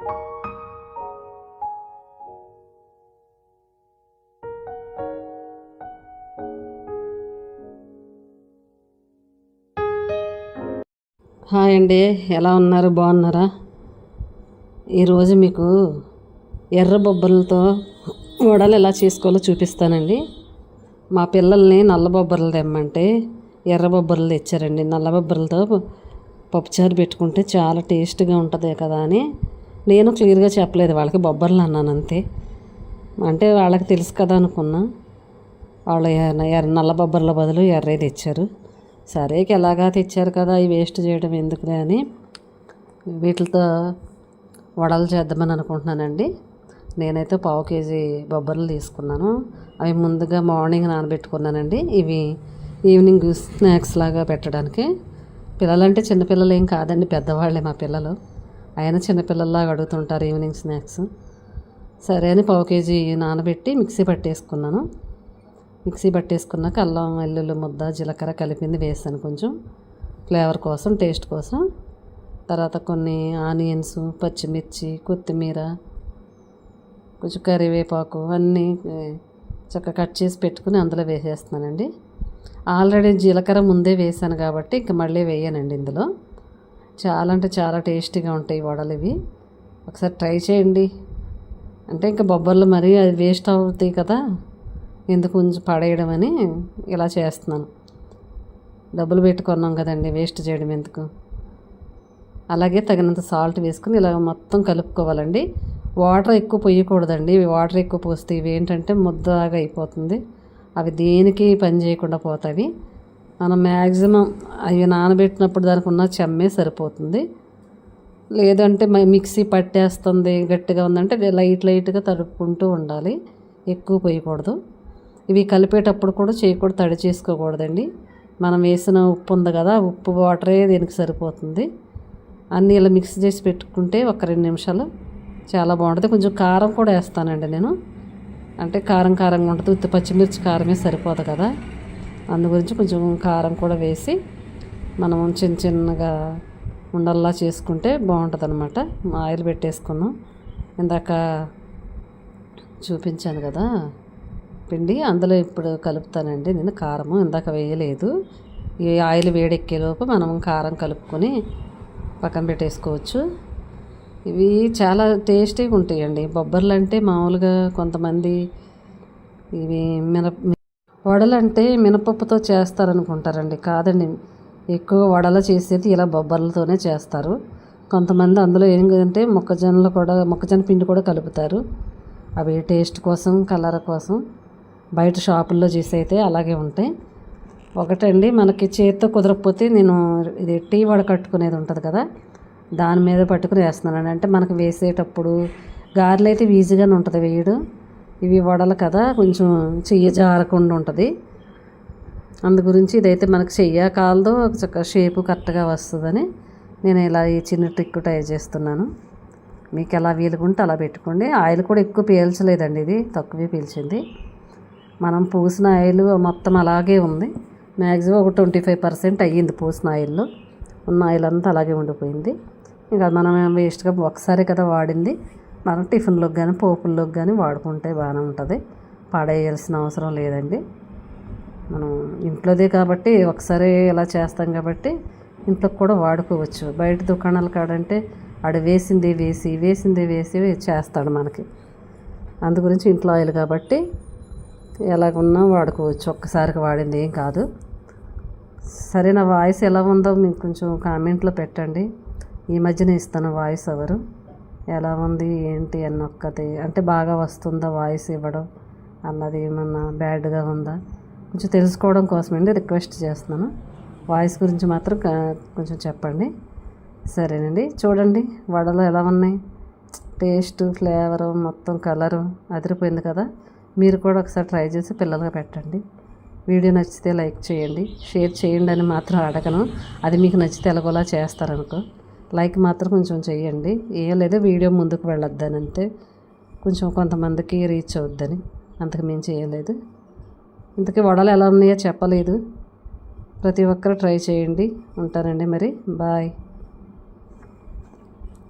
Hi అండి. ఎలా ఉన్నారు? బాగున్నారా? ఈరోజు మీకు ఎర్ర బొబ్బర్లతో వడలు ఎలా చేసుకోవాలో చూపిస్తానండి. మా పిల్లల్ని నల్ల బొబ్బర్లు తెమ్మంటే ఎర్ర బొబ్బర్లు తెచ్చారండి. నల్ల బొబ్బర్లతో పప్పుచారు పెట్టుకుంటే చాలా టేస్ట్గా ఉంటుంది కదా అని నేను క్లియర్గా చెప్పలేదు వాళ్ళకి బొబ్బర్లు అన్నాను అంతే అంటే వాళ్ళకి తెలుసు కదా అనుకున్నా. వాళ్ళు ఎర్ర నల్ల బొబ్బర్ల బదులు ఎర్రే తెచ్చారు. సరేకి ఎలాగా తెచ్చారు కదా అవి వేస్ట్ చేయడం ఎందుకులే అని వీటితో వడలు చేద్దామని అనుకుంటున్నానండి. నేనైతే పావు కేజీ బొబ్బర్లు తీసుకున్నాను. అవి ముందుగా మార్నింగ్ నానబెట్టుకున్నానండి. ఇవి ఈవినింగ్ స్నాక్స్ లాగా పెట్టడానికి. పిల్లలంటే చిన్నపిల్లలు ఏం కాదండి పెద్దవాళ్ళే మా పిల్లలు. ఆయన చిన్నపిల్లల్లాగా అడుగుతుంటారు ఈవినింగ్ స్నాక్స్. సరే అని పావు కేజీ నానబెట్టి మిక్సీ పట్టేసుకున్నాను. మిక్సీ పట్టేసుకున్నాక అల్లం వెల్లుల్లి ముద్ద జీలకర్ర కలిపింది వేసాను కొంచెం. ఫ్లేవర్ కోసం టేస్ట్ కోసం. తర్వాత కొన్ని ఆనియన్స్ పచ్చిమిర్చి కొత్తిమీర కొంచెం కరివేపాకు అన్నీ చక్కగా కట్ చేసి పెట్టుకుని అందులో వేసేస్తున్నానండి. ఆల్రెడీ జీలకర్ర ముందే వేసాను కాబట్టి ఇంక మళ్ళీ వేయనండి ఇందులో. చాలా అంటే చాలా టేస్టీగా ఉంటాయి వడలు ఇవి. ఒకసారి ట్రై చేయండి. అంటే ఇంకా బొబ్బర్లు మరీ అది వేస్ట్ అవుతాయి కదా ఎందుకు కొంచెం పడేయడం అని ఇలా చేస్తున్నాను. డబ్బులు పెట్టుకున్నాం కదండి వేస్ట్ చేయడం ఎందుకు? అలాగే తగినంత సాల్ట్ వేసుకుని ఇలా మొత్తం కలుపుకోవాలండి. వాటర్ ఎక్కువ పోయకూడదండి. వాటర్ ఎక్కువ పోస్తే ఇవి ఏంటంటే ముద్దగా అయిపోతుంది. అవి దేనికి పని చేయకుండా పోతాయి. మనం మ్యాక్సిమం అవి నానబెట్టినప్పుడు దానికి ఉన్న చెమ్మే సరిపోతుంది. లేదంటే మిక్సీ పట్టేస్తుంది గట్టిగా ఉందంటే లైట్ లైట్గా తడుపుకుంటూ ఉండాలి. ఎక్కువ పోయకూడదు. ఇవి కలిపేటప్పుడు కూడా చేయకూడదు తడి చేసుకోకూడదండి. మనం వేసిన ఉప్పు ఉంది కదా ఉప్పు వాటరే దీనికి సరిపోతుంది. అన్నీ ఇలా మిక్స్ చేసి పెట్టుకుంటే ఒక రెండు నిమిషాలు చాలా బాగుంటుంది. కొంచెం కారం కూడా వేస్తానండి నేను. అంటే కారం కారంగా ఉంటుంది. ఉత్తి పచ్చిమిర్చి కారమే సరిపోదు కదా. అందు గురించి కొంచెం కారం కూడా వేసి మనం చిన్న చిన్నగా ఉండల్లా చేసుకుంటే బాగుంటుంది అనమాట ఆయిల్ పెట్టేసుకున్నాం ఇందాక చూపించాను కదా పిండి అందులో ఇప్పుడు కలుపుతానండి నేను కారము. ఇందాక వేయలేదు. ఈ ఆయిల్ వేడెక్కేలోపు మనం కారం కలుపుకొని పక్కన పెట్టేసుకోవచ్చు. ఇవి చాలా టేస్టీగా ఉంటాయండి బొబ్బర్లు అంటే మామూలుగా కొంతమంది ఇవి మినప వడలంటే మినపప్పుతో చేస్తారనుకుంటారండి. కాదండి. ఎక్కువ వడలు చేసేది ఇలా బొబ్బర్లతోనే చేస్తారు. కొంతమంది అందులో ఏంటంటే మొక్కజొన్నలు కూడా మొక్కజొన్న పిండి కూడా కలుపుతారు. అవి టేస్ట్ కోసం కలర్ కోసం బయట షాపుల్లో చేసి అయితే అలాగే ఉంటాయి. ఒకటండి మనకి చేతితో కుదరకపోతే నేను ఇది టీ వడ కట్టుకునేది ఉంటుంది కదా దాని మీద పట్టుకుని వేస్తున్నాను అంటే మనకు వేసేటప్పుడు గారెలు అయితే ఈజీగానే ఉంటుంది వేయడం. ఇవి వడలు కదా కొంచెం చెయ్య జారకుండా ఉంటుంది. అందు గురించి ఇదైతే మనకు చెయ్య కాలదో చక్క షేపు కరెక్ట్గా వస్తుందని నేను ఇలా ఈ చిన్న ట్రిక్ ట్రై చేస్తున్నాను. మీకు ఎలా వీలుకుంటే అలా పెట్టుకోండి. ఆయిల్ కూడా ఎక్కువ పీల్చలేదండి ఇది తక్కువే పీల్చింది. మనం పూసిన ఆయిల్ మొత్తం అలాగే ఉంది. మ్యాక్సిమం ఒక ట్వంటీ ఫైవ్ పర్సెంట్ అయ్యింది పూసిన ఆయిల్లో. ఉన్న ఆయిల్ అంతా అలాగే ఉండిపోయింది. ఇంకా మనం వేస్ట్గా ఒకసారి కదా వాడింది. మనం టిఫిన్లోకి కానీ పోపుల్లోకి కానీ వాడుకుంటే బాగానే ఉంటుంది. పడేయాల్సిన అవసరం లేదండి. మనం ఇంట్లోదే కాబట్టి ఒకసారి ఇలా చేస్తాం కాబట్టి ఇంట్లో కూడా వాడుకోవచ్చు. బయట దుకాణాల కాడంటే ఆడ వేసింది వేసి వేసింది వేసి చేస్తాడు మనకి. అందు గురించి ఇంట్లో ఆయిల్ కాబట్టి ఎలాగున్నా వాడుకోవచ్చు. ఒక్కసారికి వాడింది ఏం కాదు. సరే నా వాయిస్ ఎలా ఉందో మీకు కొంచెం కామెంట్లో పెట్టండి. ఈ మధ్యనే ఇస్తాను వాయిస్ ఎవరు? ఎలా ఉంది ఏంటి అన్న ఒక్కటి అంటే బాగా వస్తుందా వాయిస్ ఇవ్వడం అన్నది ఏమన్నా బ్యాడ్గా ఉందా? కొంచెం తెలుసుకోవడం కోసమండి రిక్వెస్ట్ చేస్తున్నాను. వాయిస్ గురించి మాత్రం కొంచెం చెప్పండి. సరేనండి చూడండి వడలు ఎలా ఉన్నాయి. టేస్ట్ ఫ్లేవరు మొత్తం కలరు అదిరిపోయింది కదా. మీరు కూడా ఒకసారి ట్రై చేసి పిల్లలుగా పెట్టండి. వీడియో నచ్చితే లైక్ చేయండి షేర్ చేయండి అని మాత్రం అడగను. అది మీకు నచ్చితే ఎలాగోలా చేస్తారనుకో. లైక్ మాత్రం కొంచెం చేయండి ఏం వీడియో ముందుకు వెళ్ళొద్దని అంతే కొంచెం కొంతమందికి రీచ్ అవుద్దని. అంతకు మేము చేయలేదు ఇంతకీ వడలు ఎలా ఉన్నాయో చెప్పలేదు. ప్రతి ఒక్కరు ట్రై చేయండి. ఉంటానండి మరి. బాయ్.